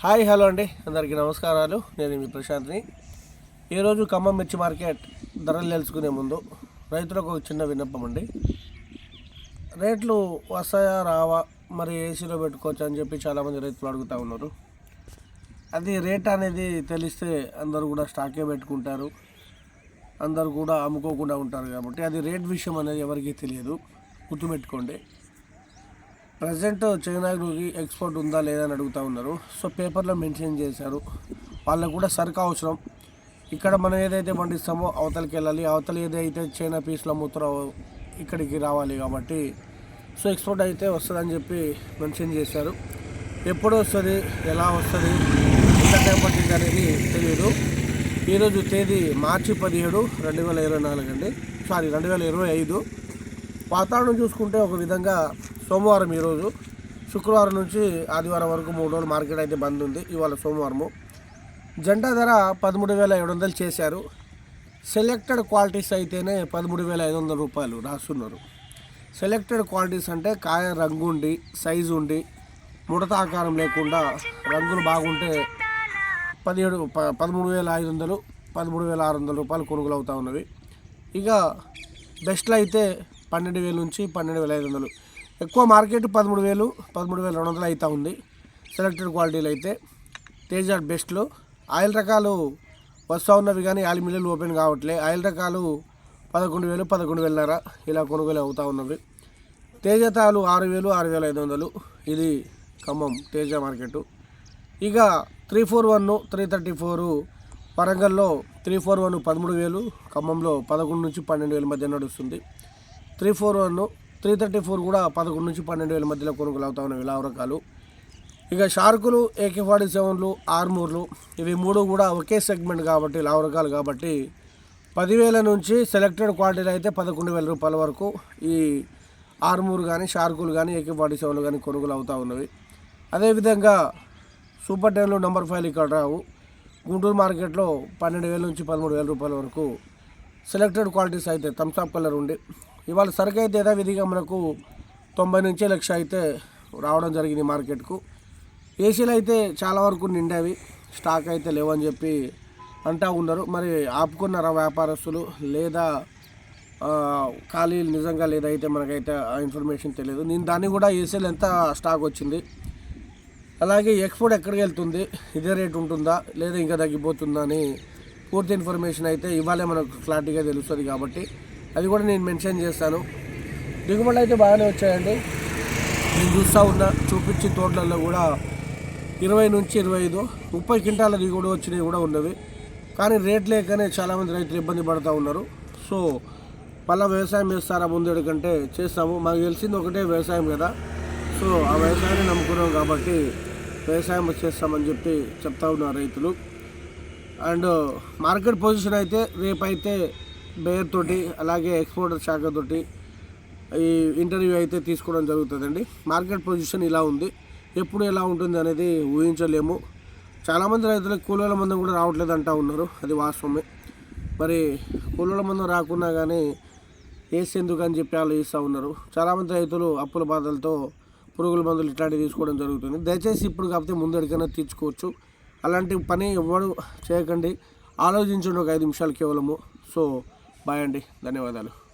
Hi hello అండి. అందరికీ నమస్కారాలు. నేను మీ ప్రశాంత్ని. ఈరోజు ఖమ్మం మిర్చి మార్కెట్ ధరలు తెలుసుకునే ముందు రైతులకు ఒక చిన్న విన్నపం అండి. రేట్లు వస్తాయా రావా మరి ఏసీలో పెట్టుకోవచ్చు అని చెప్పి చాలామంది రైతులు అడుగుతూ ఉన్నారు. అది రేట్ అనేది తెలిస్తే అందరూ కూడా స్టాకే పెట్టుకుంటారు. అందరు కూడా అమ్ముకోకుండా ఉంటారు కాబట్టి అది రేట్ విషయం అనేది ఎవరికీ తెలియదు. గుర్తుపెట్టుకోండి. ప్రజెంట్ చైనాకి ఎక్స్పోర్ట్ ఉందా లేదా అని అడుగుతూ ఉన్నారు. సో పేపర్లో మెన్షన్ చేశారు. వాళ్ళకు కూడా సరుకు అవసరం. ఇక్కడ మనం ఏదైతే పండిస్తామో అవతలకి వెళ్ళాలి. అవతల ఏదైతే చైనా పీస్లో అమ్ముతారో ఇక్కడికి రావాలి కాబట్టి. సో ఎక్స్పోర్ట్ అయితే వస్తుందని చెప్పి మెన్షన్ చేశారు. ఎప్పుడు వస్తుంది? ఎలా వస్తుంది? ఎంత టైం పట్టింది అనేది తెలియదు ఈరోజు తేదీ మార్చి పదిహేడు రెండు వేల ఇరవై నాలుగు అండి. సారీ రెండు వేల ఇరవై ఐదు. వాతావరణం చూసుకుంటే ఒక విధంగా సోమవారం ఈరోజు శుక్రవారం నుంచి ఆదివారం వరకు మూడు రోజులు మార్కెట్ అయితే బంద్ ఉంది. ఇవాళ సోమవారము. జెండా ధర పదమూడు వేల ఏడు వందలు చేశారు. సెలెక్టెడ్ క్వాలిటీస్ అయితేనే పదమూడు వేల ఐదు వందల రూపాయలు రాస్తున్నారు. సెలెక్టెడ్ క్వాలిటీస్ అంటే కాయ రంగు ఉండి సైజు ఉండి ముడత ఆకారం లేకుండా రంగులు బాగుంటే పదిహేడు ప పదమూడు వేల ఐదు వందలు పదమూడు వేల ఆరు వందల రూపాయలు కొనుగోలు అవుతూ ఉన్నవి. ఇక బెస్ట్లు అయితే పన్నెండు వేల నుంచి పన్నెండు వేల ఐదు వందలు. ఎక్కువ మార్కెట్ పదమూడు వేలు పదమూడు వేల రెండు వందలు అవుతూ ఉంది. సెలెక్టెడ్ క్వాలిటీలు అయితే తేజ బెస్ట్లో. ఆయిల్ రకాలు వస్తూ ఉన్నవి కానీ ఆయిల్ మిల్లులు ఓపెన్ కావట్లే. ఆయిల్ రకాలు పదకొండు వేలు పదకొండు వేలన్నర ఇలా కొనుగోలు అవుతూ ఉన్నవి. తేజతాలు ఆరు వేలు ఆరు వేల ఐదు వందలు. ఇది ఖమ్మం తేజ మార్కెట్. ఇక three four one three thirty four వరంగల్లో త్రీ ఫోర్ వన్ పదమూడు వేలు ఖమ్మంలో పదకొండు నుంచి పన్నెండు వేల మధ్య నడుస్తుంది. Three four one three thirty four కూడా పదకొండు నుంచి పన్నెండు వేల మధ్యలో కొనుగోలు అవుతా ఉన్నవి లావు రకాలు ఇక షార్కులు ఏకే ఫార్టీ సెవెన్లు ఆర్మూర్లు ఇవి మూడు కూడా ఒకే సెగ్మెంట్ కాబట్టి లావు రకాలు కాబట్టి పదివేల నుంచి సెలెక్టెడ్ క్వాలిటీలు అయితే పదకొండు వేల రూపాయల వరకు ఈ ఆర్మూర్ కానీ షార్కులు కానీ ఏకే ఫార్టీ సెవెన్లు కానీ కొనుగోలు అవుతూ ఉన్నవి. అదేవిధంగా సూపర్ టెన్లు నెంబర్ ఫైవ్ ఇక్కడ రావు. గుంటూరు మార్కెట్లో పన్నెండు వేల నుంచి పదమూడు వేల రూపాయల వరకు సెలెక్టెడ్ క్వాలిటీస్ అయితే థమ్స్అప్ కలర్ ఉండి. ఇవాళ సరుకు అయితే యథావిధిగా మనకు తొంభై నుంచి లక్ష అయితే రావడం జరిగింది మార్కెట్కు. ఏసీలు అయితే చాలా వరకు నిండేవి. స్టాక్ అయితే లేవని చెప్పి అంటా ఉన్నారు. మరి ఆపుకున్నారా వ్యాపారస్తులు లేదా ఖాళీలు నిజంగా లేదైతే మనకైతే ఆ ఇన్ఫర్మేషన్ తెలియదు. నేను దాన్ని కూడా ఏసీలు ఎంత స్టాక్ వచ్చింది అలాగే ఎక్స్పోర్ట్ ఎక్కడికి వెళ్తుంది ఇదే రేట్ ఉంటుందా లేదా ఇంకా తగ్గిపోతుందా అని పూర్తి ఇన్ఫర్మేషన్ అయితే ఇవాళే మనకు క్లారిటీగా తెలుస్తుంది కాబట్టి అది కూడా నేను మెన్షన్ చేస్తాను. దిగుబడులు అయితే బాగానే వచ్చాయండి. నేను చూస్తూ ఉన్నా చూపించి తోటలలో కూడా ఇరవై నుంచి ఇరవై ఐదు ముప్పై క్వింటాల దిగుబడి వచ్చినవి కూడా ఉన్నవి. కానీ రేట్ లేకనే చాలామంది రైతులు ఇబ్బంది పడుతూ ఉన్నారు. సో మళ్ళీ వ్యవసాయం చేస్తారా ముందు కంటే చేస్తాము. మాకు తెలిసింది ఒకటే వ్యవసాయం కదా. సో ఆ వ్యవసాయాన్ని నమ్ముకున్నాం కాబట్టి వ్యవసాయం చేస్తామని చెప్పి చెప్తా ఉన్నారు రైతులు. అండ్ మార్కెట్ పొజిషన్ అయితే రేపైతే బేర్ తోటి అలాగే ఎక్స్పోర్టర్ శాఖతోటి ఈ ఇంటర్వ్యూ అయితే తీసుకోవడం జరుగుతుందండి. మార్కెట్ పొజిషన్ ఇలా ఉంది. ఎప్పుడు ఎలా ఉంటుంది అనేది ఊహించలేము. చాలామంది రైతులకు కూలీల మందం కూడా రావట్లేదు అంటూ ఉన్నారు. అది వాస్తవమే. మరి కూలీల మందం రాకున్నా కానీ వేసేందుకు అని చెప్పి ఆలోచిస్తూ ఉన్నారు. చాలామంది రైతులు అప్పుల బాధలతో పురుగుల మందులు ఇట్లాంటివి తీసుకోవడం జరుగుతుంది. దయచేసి ఇప్పుడు కాకపోతే ముందడికైనా తీర్చుకోవచ్చు. అలాంటి పని ఎవరు చేయకండి. ఆలోచించండి ఒక ఐదు నిమిషాలు కేవలము. సో బాయ్ అండి. ధన్యవాదాలు.